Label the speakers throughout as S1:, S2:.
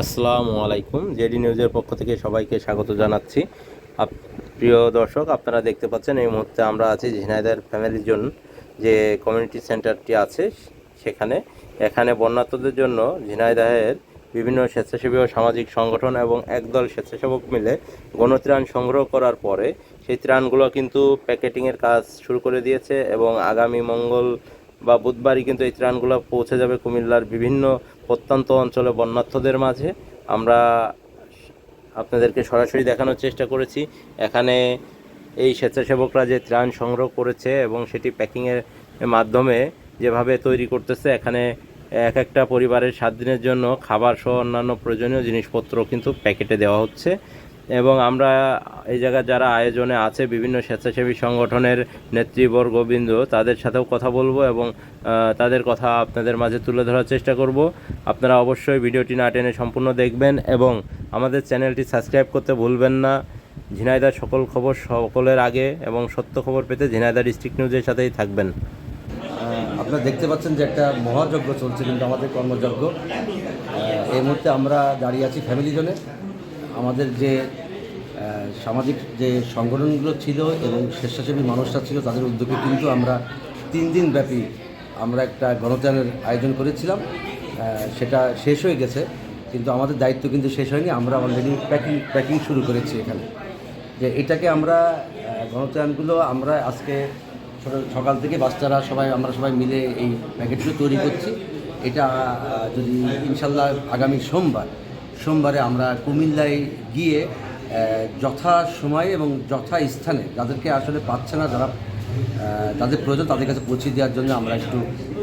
S1: আসসালামু আলাইকুম। জেডি নিউজের পক্ষ থেকে সবাইকে স্বাগত জানাচ্ছি। প্রিয় দর্শক, আপনারা দেখতে পাচ্ছেন এই মুহূর্তে আমরা আছি ঝিনাইদার ফ্যামিলির জন্য যে কমিউনিটি সেন্টারটি আছে সেখানে। এখানে বন্যার্থদের জন্য ঝিনাইদাহের বিভিন্ন স্বেচ্ছাসেবী ও সামাজিক সংগঠন এবং একদল স্বেচ্ছাসেবক মিলে গণত্রাণ সংগ্রহ করার পরে সেই ত্রাণগুলো কিন্তু প্যাকেটিংয়ের কাজ শুরু করে দিয়েছে এবং আগামী মঙ্গল বা বুধবারই কিন্তু এই ত্রাণগুলো পৌঁছে যাবে কুমিল্লার বিভিন্ন প্রত্যন্ত অঞ্চলে বন্যার্থদের মাঝে। আমরা আপনাদেরকে সরাসরি দেখানোর চেষ্টা করেছি। এখানে এই স্বেচ্ছাসেবকরা যে ত্রাণ সংগ্রহ করেছে এবং সেটি প্যাকিংয়ের মাধ্যমে যেভাবে তৈরি করতেছে, এখানে এক একটা পরিবারের সাত দিনের জন্য খাবার সহ অন্যান্য প্রয়োজনীয় জিনিসপত্র কিন্তু প্যাকেটে দেওয়া হচ্ছে। এবং আমরা এই জায়গায় যারা আয়োজনে আছে, বিভিন্ন স্বেচ্ছাসেবী সংগঠনের নেতৃবর্গবৃন্দ তাদের সাথেও কথা বলব এবং তাদের কথা আপনাদের মাঝে তুলে ধরার চেষ্টা করব। আপনারা অবশ্যই ভিডিওটি না টেনে সম্পূর্ণ দেখবেন এবং আমাদের চ্যানেলটি সাবস্ক্রাইব করতে ভুলবেন না। ঝিনাইদার সকল খবর সকলের আগে এবং সত্য খবর পেতে ঝিনাইদা ডিস্ট্রিক্ট নিউজের সাথেই থাকবেন।
S2: আপনারা দেখতে পাচ্ছেন যে একটা মহাযজ্ঞ চলছে কিন্তু আমাদের কর্মযজ্ঞ। এই মুহূর্তে আমরা দাঁড়িয়ে আছি ফ্যামিলি জোনে। আমাদের যে সামাজিক যে সংগঠনগুলো ছিল এবং স্বেচ্ছাসেবী মানুষরা ছিল তাদের উদ্যোগে কিন্তু আমরা তিন দিন ব্যাপী আমরা একটা গণত্রাণের আয়োজন করেছিলাম। সেটা শেষ হয়ে গেছে কিন্তু আমাদের দায়িত্ব কিন্তু শেষ হয়নি। আমরা অলরেডি প্যাকিং প্যাকিং শুরু করেছি এখানে। যে এটাকে আমরা আহ, আমরা আজকে সকাল থেকে বাচ্চারা সবাই আমরা সবাই মিলে এই প্যাকেটগুলো তৈরি করছি। এটা যদি ইনশাল্লাহ আগামী সোমবার সোমবারে আমরা কুমিল্লায় গিয়ে যথা সময়ে এবং যথা স্থানে যাদেরকে আসলে পাচ্ছে না, যারা যাদের প্রয়োজন তাদের কাছে পৌঁছে দেওয়ার জন্য আমরা একটু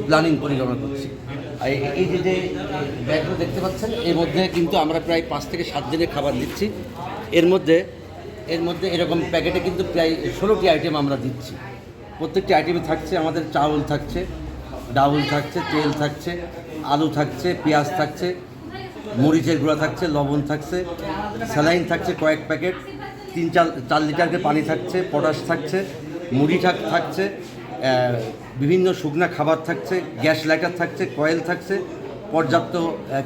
S2: প্ল্যানিং পরিকল্পনা করছি। এই যে যে ব্যাগগুলো দেখতে পাচ্ছেন, এর মধ্যে কিন্তু আমরা প্রায় পাঁচ থেকে সাত দিনের খাবার দিচ্ছি। এর মধ্যে এর মধ্যে এরকম প্যাকেটে কিন্তু প্রায় ষোলোটি আইটেম আমরা দিচ্ছি। প্রত্যেকটি আইটেমে থাকছে আমাদের চাউল থাকছে, ডাউল থাকছে, তেল থাকছে, আলু থাকছে, পেঁয়াজ থাকছে। মরিচের গুঁড়া থাকছে, লবণ থাকছে, স্যালাইন থাকছে কয়েক প্যাকেট, তিন চার চার লিটারকে পানি থাকছে, পটাশ থাকছে, মুড়ি থাক থাকছে বিভিন্ন শুকনা খাবার থাকছে, গ্যাস লাইটার থাকছে, কয়েল থাকছে, পর্যাপ্ত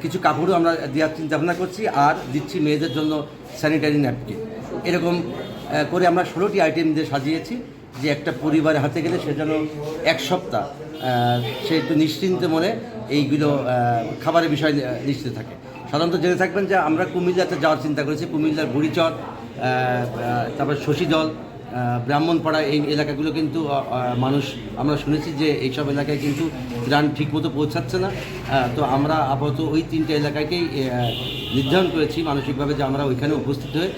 S2: কিছু কাপড়ও আমরা দেওয়ার চিন্তা ভাবনা করছি আর দিচ্ছি মেয়েদের জন্য স্যানিটারি ন্যাপকিন এরকম করে আমরা ষোলোটি আইটেম দিয়ে সাজিয়েছি যে একটা পরিবারে হাতে গেলে সে যেন এক সপ্তাহ সে একটু নিশ্চিন্তে মনে এইগুলো খাবারের বিষয় নিশ্চিত থাকে। সাধারণত জেনে থাকবেন যে আমরা কুমিল্লাতে যাওয়ার চিন্তা করেছি, কুমিল্লার বুড়িচর তারপর শশীদল ব্রাহ্মণপাড়া এই এলাকাগুলো কিন্তু মানুষ, আমরা শুনেছি যে এইসব এলাকায় কিন্তু ত্রাণ ঠিকমতো পৌঁছাচ্ছে না। তো আমরা আপাতত ওই তিনটে এলাকাকেই নির্ধারণ করেছি মানসিকভাবে যে আমরা ওইখানে উপস্থিত হয়ে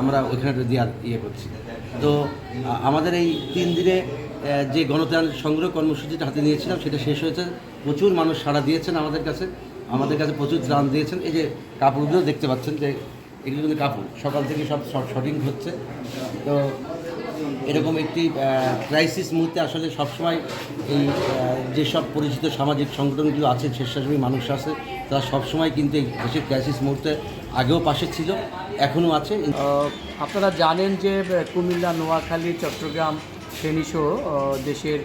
S2: আমরা ওইখানে দেওয়ার ইয়ে করছি। তো আমাদের এই তিন দিনে যে গণত্রাণ সংগ্রহ কর্মসূচিটা হাতে নিয়েছিলাম, সেটা শেষ হয়েছে। প্রচুর মানুষ সাড়া দিয়েছেন আমাদের কাছে। আমাদের কাছে প্রচুর ত্রাণ দিয়েছেন। এই যে কাপড়গুলো দেখতে পাচ্ছেন যে এগুলো কিন্তু কাপড়। সকাল থেকে সব শটিং হচ্ছে। তো এরকম একটি ক্রাইসিস মুহূর্তে আসলে সবসময় এই যেসব পরিচিত সামাজিক সংগঠনগুলো আছে, স্বেচ্ছাসেবী মানুষ আছে, তারা সবসময় কিন্তু এই দেশের ক্রাইসিস মুহূর্তে আগেও পাশে ছিল, এখনও আছে।
S3: আপনারা জানেন যে কুমিল্লা, নোয়াখালী, চট্টগ্রাম, ফেনীসহ দেশের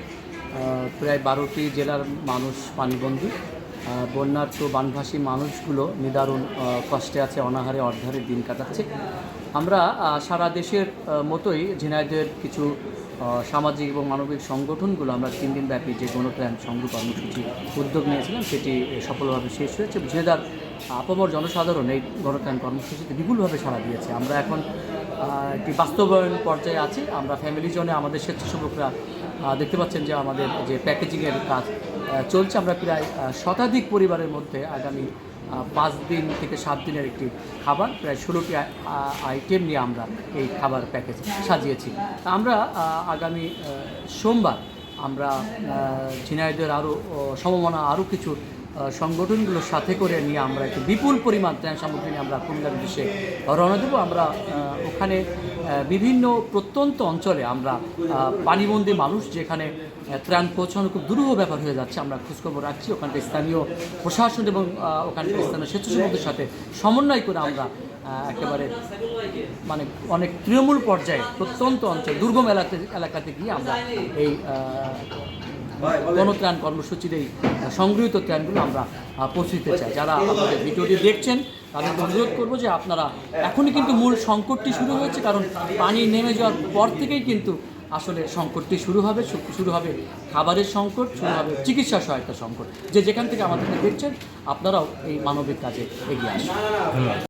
S3: প্রায় বারোটি জেলার মানুষ পানিবন্দী। বন্যার্থ বানভাসী মানুষগুলো নিদারুণ কষ্টে আছে, অনাহারে অর্ধারে দিন কাটাচ্ছে। আমরা সারা দেশের মতোই ঝিনাইদের কিছু সামাজিক এবং মানবিক সংগঠনগুলো আমরা তিন দিন ব্যাপী যে গণত্রাণ সংগ্রহ কর্মসূচি উদ্যোগ নিয়েছিলাম, সেটি সফলভাবে শেষ হয়েছে। ঝিনাইদার আপামর জনসাধারণ এই গণত্রাণ কর্মসূচিতে বিপুলভাবে সাড়া দিয়েছে। আমরা এখন একটি বাস্তবায়ন পর্যায়ে আছি। আমরা ফ্যামিলি জোনে আমাদের স্বেচ্ছাসেবকরা দেখতে পাচ্ছেন যে আমাদের যে প্যাকেজিংয়ের কাজ চলছে। আমরা প্রায় শতাধিক পরিবারের মধ্যে আগামী পাঁচ দিন থেকে সাত দিনের একটি খাবার, প্রায় ষোলোটি আই- আইটেম নিয়ে আমরা এই খাবার প্যাকেজ সাজিয়েছি। আমরা আগামী সোমবার আমরা ঝিনাইদের আরও সম্ভাবনা আরও কিছু সংগঠনগুলোর সাথে করে নিয়ে আমরা একটি বিপুল পরিমাণ ত্রাণ সামগ্রী নিয়ে আমরা কুমিল্লার উদ্দেশ্যে রওনা দেবো। আমরা ওখানে বিভিন্ন প্রত্যন্ত অঞ্চলে আমরা পানিবন্দী মানুষ যেখানে ত্রাণ পৌঁছানো খুব দুরূহ ব্যাপার হয়ে যাচ্ছে, আমরা খোঁজখবর রাখছি। ওখানকার স্থানীয় প্রশাসন এবং ওখানকার স্থানীয় স্বেচ্ছাসেবকদের সাথে সমন্বয় করে আমরা একেবারে মানে অনেক তৃণমূল পর্যায়ে প্রত্যন্ত অঞ্চল, দুর্গম এলাকাতে এলাকাতে গিয়ে আমরা এই গণত্রাণ কর্মসূচির এই সংগৃহীত ত্রাণগুলো আমরা পৌঁছে দিতে চাই। যারা আমাদের ভিডিওটি দেখছেন তাদের অনুরোধ করব যে আপনারা এখনই কিন্তু মূল সংকটটি শুরু হয়েছে কারণ পানি নেমে যাওয়ার পর থেকেই কিন্তু আসলে সংকটটি শুরু হবে শুরু হবে খাবারের সংকট শুরু হবে চিকিৎসা সহায়তা সংকট। যে যেখান থেকে আমাদেরকে দেখছেন আপনারাও এই মানবিক কাজে এগিয়ে আসুন।